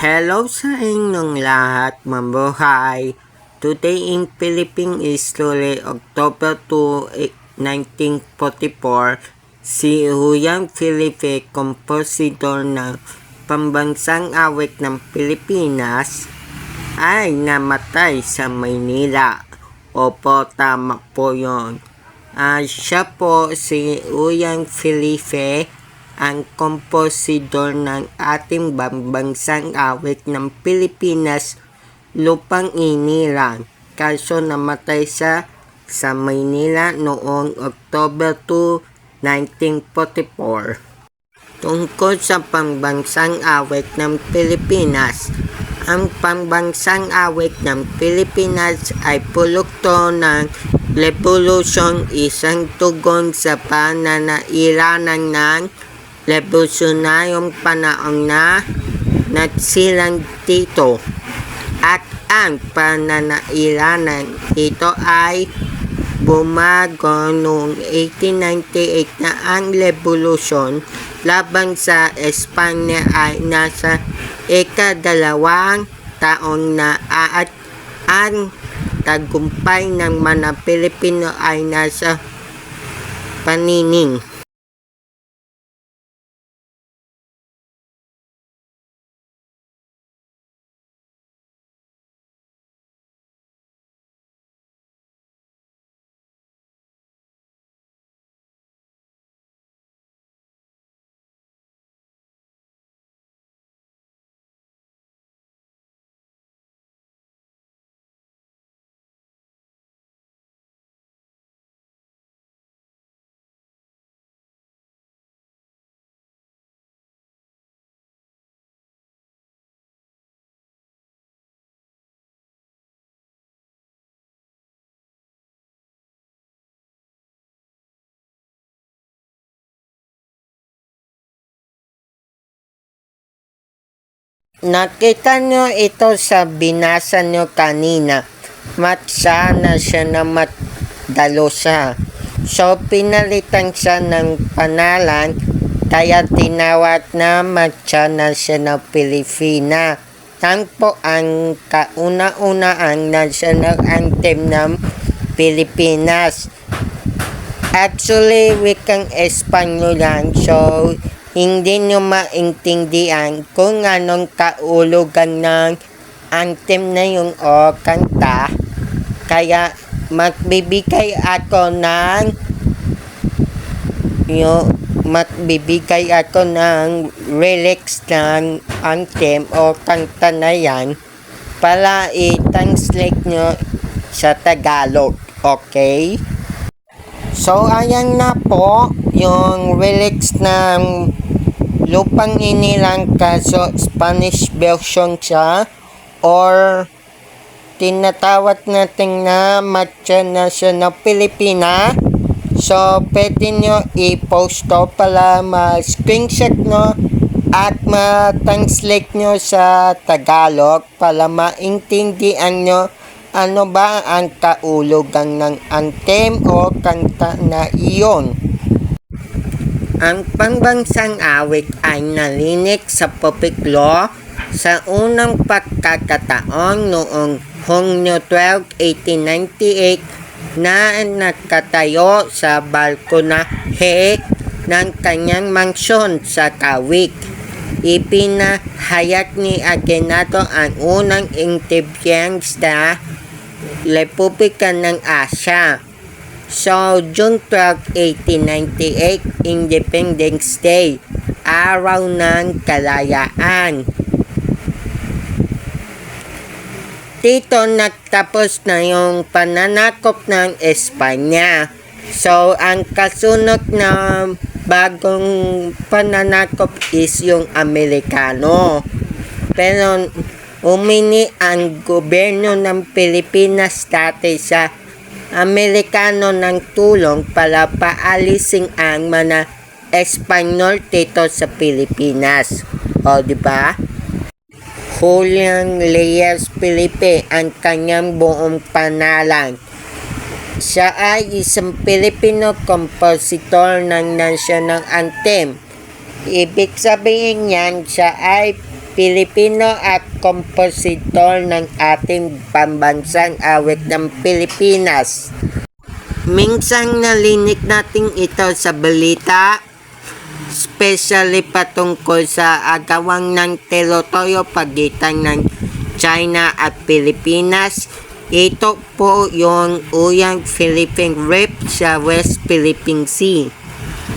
Hello sa inyong lahat, mabuhay. Today in Philippine History, October 2, eh, 1944, si Julian Felipe, kompositor ng pambansang awit ng Pilipinas, ay namatay sa Maynila. Opo, tama po yun. Ah, siya po si Uyang Felipe, ang kompositor ng ating bambansang awit ng Pilipinas, Lupang Inilang. Kaso namatay siya sa Maynila noong October 2, 1944. Tungkol sa pambansang awit ng Pilipinas, ang pambansang awit ng Pilipinas ay produkto ng revolusyon isang tugon sa pananairanan ng revolusyonaryong panahon na nagsilang dito. At ang pananairanan ito ay bumago noong 1898 na ang revolusyon laban sa Espanya ay nasa ikadalawang taon na at ang tagumpay ng mga Pilipino ay nasa panining. Nakita nyo ito sa binasa nyo kanina. Matsa na siya na matdalo siya. So, pinalitan siya ng panalan, kaya tinawag na matsa na siya na Pilipina. Yan po ang national anthem ng Pilipinas. Actually, wikang Espanyol yan. So, hindi nyo maintindihan kung anong kaulugan ng anthem na yung o kanta. Kaya magbibigay ako ng yung magbibigay ako ng lyrics ng anthem o kanta na yan para i-translate nyo sa Tagalog. Okay? So, ayan na po yung lyrics ng Lupang Inilang kaso Spanish version siya or tinatawag natin na Matcha National Pilipina. So, pwede nyo i-post to para ma-screenshot nyo at ma-translate nyo sa Tagalog para maintindihan nyo ano ba ang kaulugan ng anthem o kanta na iyon. Ang pambansang awit ay nalinik sa public law sa unang pagkakataon noong Hunyo 12, 1898 na nakatayo sa balkonahe ng kanyang mansyon sa Kawik. Ipinahayag ni Aguinaldo ang unang independence sa Republika ng Asya. So, June 12, 1898, Independence Day, araw ng kalayaan. Dito nagtapos na yung pananakop ng Espanya. So, ang kasunod na bagong pananakop is yung Amerikano. Pero, umini ang gobyerno ng Pilipinas dati sa Amerikano ng tulong para paalisin ang mga Espanyol dito sa Pilipinas. O, di ba? Julian Reyes Felipe ang kanyang buong panalan. Siya ay isang Pilipino kompositor ng national anthem. Ibig sabihin niyan, siya ay Pilipino at kompositor ng ating pambansang awit ng Pilipinas. Minsang nalinik natin ito sa balita, especially patungkol sa agawang ng telotoyo pagitan ng China at Pilipinas. Ito po yung uyang Philippine Reef sa West Philippine Sea.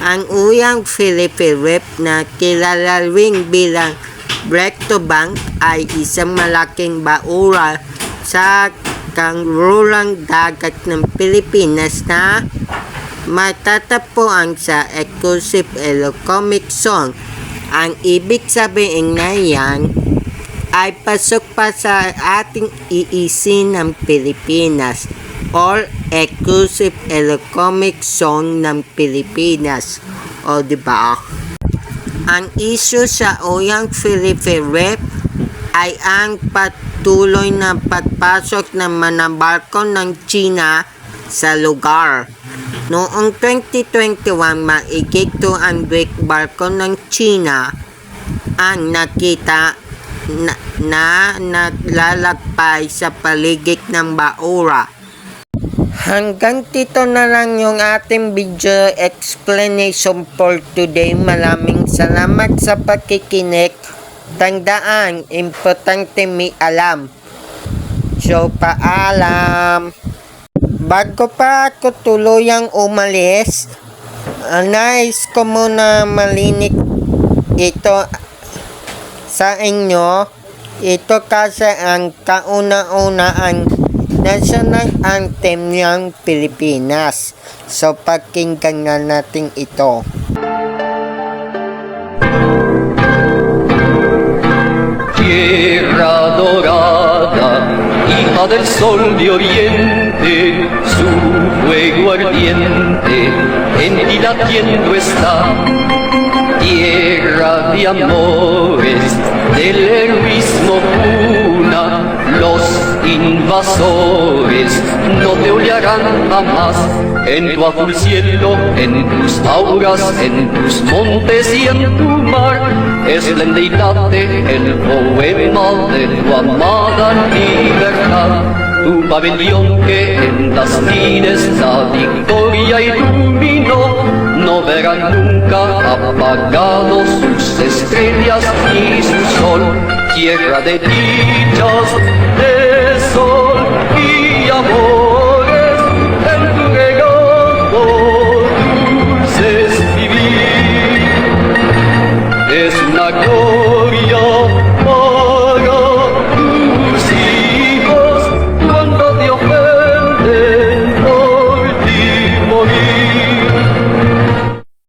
Ang uyang Philippine Reef na kilala rin bilang Brecto Bank ay isang malaking baura sa kangrurang dagat ng Pilipinas na matatagpuan sa exclusive economic zone. Ang ibig sabihin na yan ay pasok pa sa ating EEC ng Pilipinas or exclusive economic zone ng Pilipinas. O di ba? Ang issue sa Oyang Philippine Rep ay ang patuloy na pagpasok ng mga barko ng China sa lugar. Noong 2021, maigito ang Greek barko ng China ang nakita na, na naglalagpay sa paligid ng Baura. Hanggang dito na lang yung ating video explanation for today. Maraming salamat sa pakikinig. Tandaan, importante may alam. So, paalam. Bago pa ako tuluyang umalis, uh, nais ko muna malinik ito sa inyo. Ito kasi ang kauna-una ang national anthem ng Pilipinas. So, pakinggan na natin ito. Tierra dorada, hija del sol de oriente, su fuego ardiente en ti latiendo está. Tierra de amores, del heroísmo cuna, los invasores no te hollarán jamás. En tu azul cielo, en tus auras, en tus montes y en tu mar, es la deidade el poema de tu amada libertad. Tu pabellón que en las tines la victoria iluminó, no verán nunca apagados sus estrellas y su sol, tierra de dichas, de sol y amor.